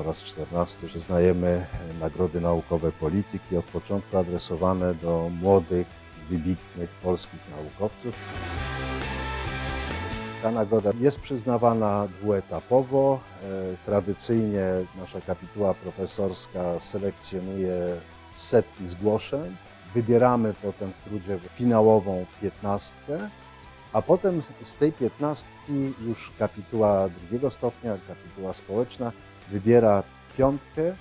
po raz 14 przyznajemy nagrody naukowe polityki, od początku adresowane do młodych, wybitnych polskich naukowców. Ta nagroda jest przyznawana dwuetapowo. E, Tradycyjnie nasza kapituła profesorska selekcjonuje setki zgłoszeń. Wybieramy potem w trudzie finałową piętnastkę, a potem z tej piętnastki już kapituła drugiego stopnia, kapituła społeczna wybiera piątkę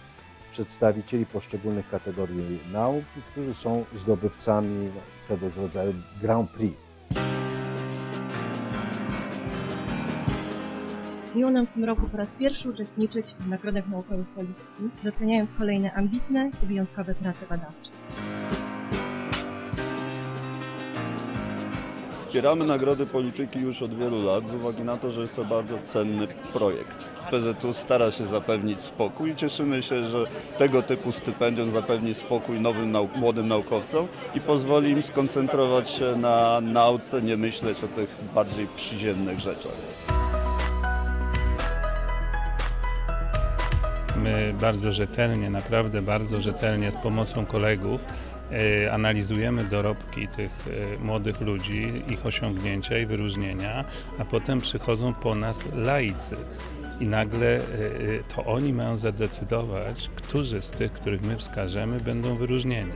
przedstawicieli poszczególnych kategorii nauki, którzy są zdobywcami tego rodzaju Grand Prix. Miło nam w tym roku po raz pierwszy uczestniczyć w Nagrodach Naukowych Polityki, doceniając kolejne ambitne i wyjątkowe prace badawcze. Wspieramy Nagrody Polityki już od wielu lat z uwagi na to, że jest to bardzo cenny projekt. PZU stara się zapewnić spokój i cieszymy się, że tego typu stypendium zapewni spokój nowym młodym naukowcom i pozwoli im skoncentrować się na nauce, nie myśleć o tych bardziej przyziemnych rzeczach. My bardzo rzetelnie, naprawdę bardzo rzetelnie z pomocą kolegów analizujemy dorobki tych e, młodych ludzi, ich osiągnięcia i wyróżnienia, a potem przychodzą po nas laicy. I nagle e, to oni mają zadecydować, którzy z tych, których my wskażemy, będą wyróżnieni.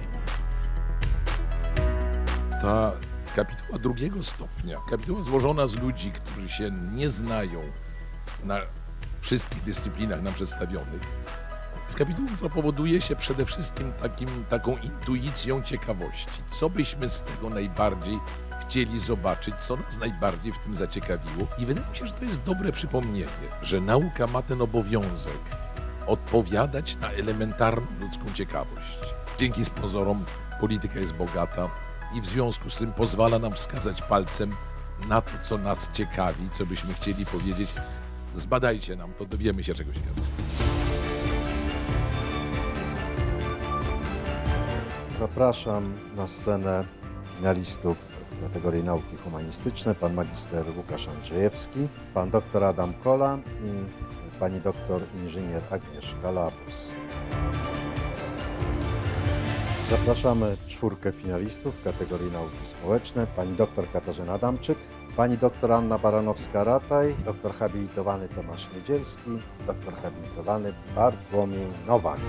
ta kapituła drugiego stopnia, kapituła złożona z ludzi, którzy się nie znają na wszystkich dyscyplinach nam przedstawionych, która powoduje się przede wszystkim takim, taką intuicją ciekawości. Co byśmy z tego najbardziej chcieli zobaczyć, co nas najbardziej w tym zaciekawiło. I wydaje mi się, że to jest dobre przypomnienie, że nauka ma ten obowiązek odpowiadać na elementarną ludzką ciekawość. Dzięki sponsorom polityka jest bogata i w związku z tym pozwala nam wskazać palcem na to, co nas ciekawi, co byśmy chcieli powiedzieć. Zbadajcie nam to, dowiemy się czegoś więcej. Zapraszam na scenę finalistów w kategorii nauki humanistyczne, pan magister Łukasz Andrzejewski, pan doktor Adam Kola i pani doktor inżynier Agnieszka Labus. Zapraszamy czwórkę finalistów w kategorii nauki społeczne, pani doktor Katarzyna Adamczyk, pani doktor Anna Baranowska-Rataj, doktor habilitowany Tomasz Niedzielski, doktor habilitowany Bartłomiej Nowak.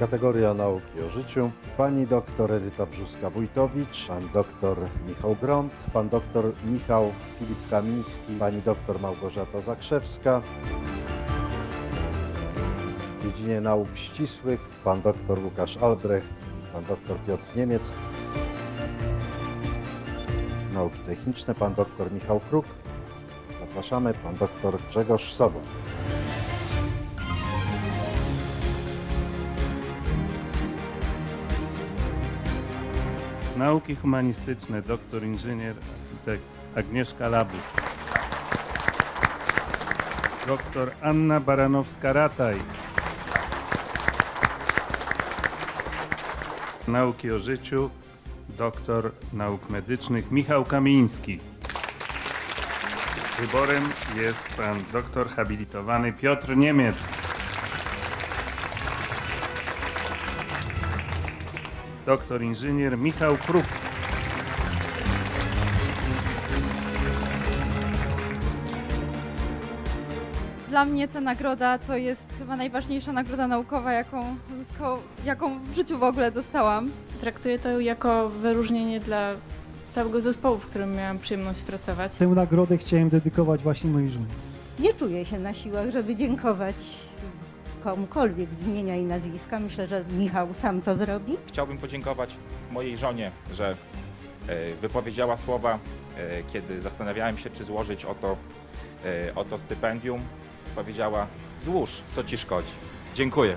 Kategoria nauki o życiu. Pani doktor Edyta Brzuska-Wójtowicz, pan doktor Michał Grąd, pan doktor Michał Filip Kamiński, pani doktor Małgorzata Zakrzewska. W dziedzinie nauk ścisłych pan doktor Łukasz Albrecht, pan doktor Piotr Niemiec. Nauki techniczne pan doktor Michał Kruk. Zapraszamy pan doktor Grzegorz Sobon. Nauki humanistyczne, doktor inżynier architekt Agnieszka Labus. Doktor Anna Baranowska-Rataj. Nauki o życiu, doktor nauk medycznych Michał Kamiński. Wyborem jest pan doktor habilitowany Piotr Niemiec. Doktor inżynier Michał Kruk. Dla mnie ta nagroda to jest chyba najważniejsza nagroda naukowa, jaką, uzyskał, jaką w życiu w ogóle dostałam. Traktuję to jako wyróżnienie dla całego zespołu, w którym miałam przyjemność pracować. Tę nagrodę chciałem dedykować właśnie mojej żonie. Nie czuję się na siłach, żeby dziękować komukolwiek z imienia i nazwiska. Myślę, że Michał sam to zrobi. Chciałbym podziękować mojej żonie, że e, wypowiedziała słowa, e, kiedy zastanawiałem się, czy złożyć o to, e, o to stypendium. Powiedziała, złóż, co ci szkodzi. Dziękuję.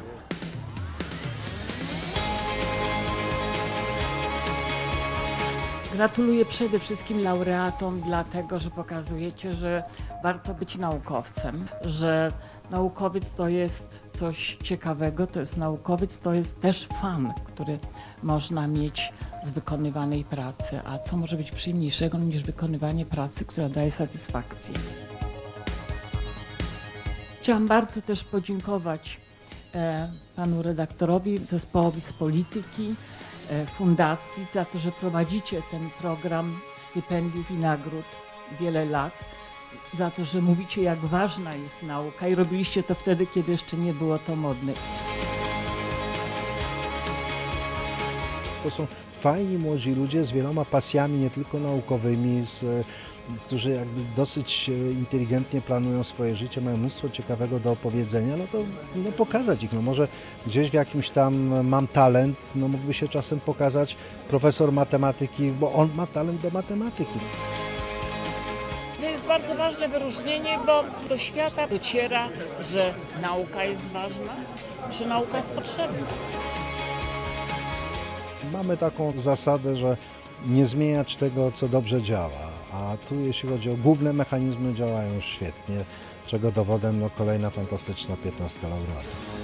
Gratuluję przede wszystkim laureatom, dlatego że pokazujecie, że warto być naukowcem, że naukowiec to jest coś ciekawego, to jest naukowiec, to jest też fan, który można mieć z wykonywanej pracy. A co może być przyjemniejszego niż wykonywanie pracy, która daje satysfakcję? Chciałam bardzo też podziękować e, panu redaktorowi, zespołowi z polityki, e, fundacji za to, że prowadzicie ten program stypendiów i nagród wiele lat, za to, że mówicie, jak ważna jest nauka i robiliście to wtedy, kiedy jeszcze nie było to modne. To są fajni młodzi ludzie z wieloma pasjami, nie tylko naukowymi, z, e, którzy jakby dosyć e, inteligentnie planują swoje życie, mają mnóstwo ciekawego do opowiedzenia, no to no pokazać ich. No może gdzieś w jakimś tam mam talent, no mógłby się czasem pokazać profesor matematyki, bo on ma talent do matematyki. To jest bardzo ważne wyróżnienie, bo do świata dociera, że nauka jest ważna, że nauka jest potrzebna. Mamy taką zasadę, że nie zmieniać tego, co dobrze działa, a tu jeśli chodzi o główne mechanizmy działają świetnie, czego dowodem no, kolejna fantastyczna 15 laureatów.